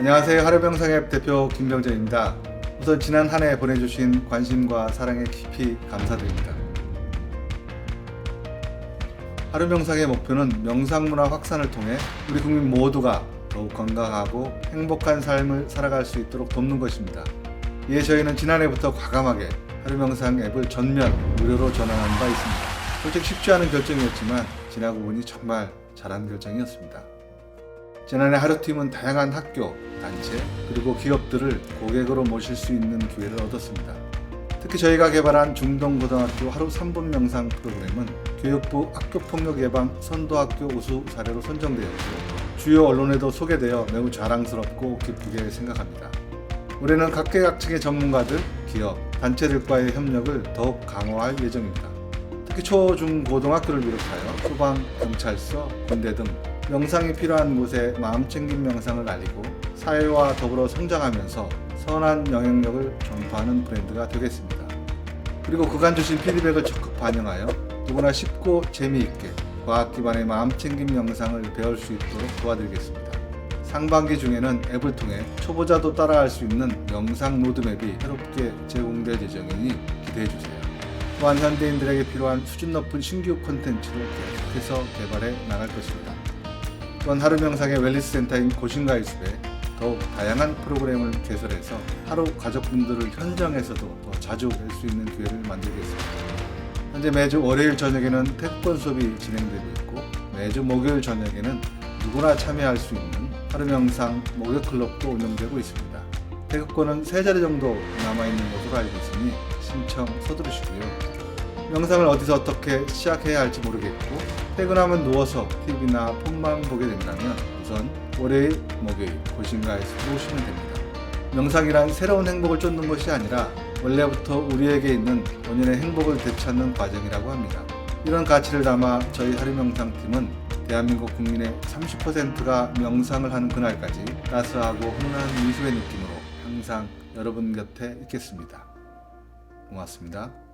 안녕하세요. 하루병상앱 대표 김병재입니다. 우선 지난 한 해 보내주신 관심과 사랑에 깊이 감사드립니다. 하루병상의 목표는 명상문화 확산을 통해 우리 국민 모두가 더욱 건강하고 행복한 삶을 살아갈 수 있도록 돕는 것입니다. 이에 저희는 지난해부터 과감하게 하루명상 앱을 전면 무료로 전환한 바 있습니다. 솔직히 쉽지 않은 결정이었지만 지나고 보니 정말 잘한 결정이었습니다. 지난해 하루팀은 다양한 학교, 단체, 그리고 기업들을 고객으로 모실 수 있는 기회를 얻었습니다. 특히 저희가 개발한 중동고등학교 하루 3분 명상 프로그램은 교육부 학교폭력 예방 선도학교 우수 사례로 선정되었고 주요 언론에도 소개되어 매우 자랑스럽고 기쁘게 생각합니다. 올해는 각계각층의 전문가들, 기업, 단체들과의 협력을 더욱 강화할 예정입니다. 특히 초, 중, 고등학교를 비롯하여 소방, 경찰서, 군대 등 명상이 필요한 곳에 마음 챙김 명상을 알리고 사회와 더불어 성장하면서 선한 영향력을 전파하는 브랜드가 되겠습니다. 그리고 그간 주신 피드백을 적극 반영하여 누구나 쉽고 재미있게 과학 기반의 마음 챙김 명상을 배울 수 있도록 도와드리겠습니다. 상반기 중에는 앱을 통해 초보자도 따라할 수 있는 명상 로드맵이 새롭게 제공될 예정이니 기대해 주세요. 또한 현대인들에게 필요한 수준 높은 신규 콘텐츠를 계속해서 개발해 나갈 것입니다. 또한 하루 명상의 웰리스 센터인 고신가이숲에 더욱 다양한 프로그램을 개설해서 하루 가족분들을 현장에서도 더 자주 뵐 수 있는 기회를 만들겠습니다. 현재 매주 월요일 저녁에는 태권 수업이 진행되고 있고 매주 목요일 저녁에는 누구나 참여할 수 있는 하루 명상 목요 클럽도 운영되고 있습니다. 태극권은 세 자리 정도 남아있는 것으로 알고 있으니 신청 서두르시고요. 명상을 어디서 어떻게 시작해야 할지 모르겠고 퇴근하면 누워서 TV나 폰만 보게 된다면 우선 월요일, 목요일 고신가에서 오시면 됩니다. 명상이란 새로운 행복을 쫓는 것이 아니라 원래부터 우리에게 있는 본인의 행복을 되찾는 과정이라고 합니다. 이런 가치를 담아 저희 하루명상팀은 대한민국 국민의 30%가 명상을 하는 그날까지 따스하고 훈훈한 미소의 느낌으로 항상 여러분 곁에 있겠습니다. 고맙습니다.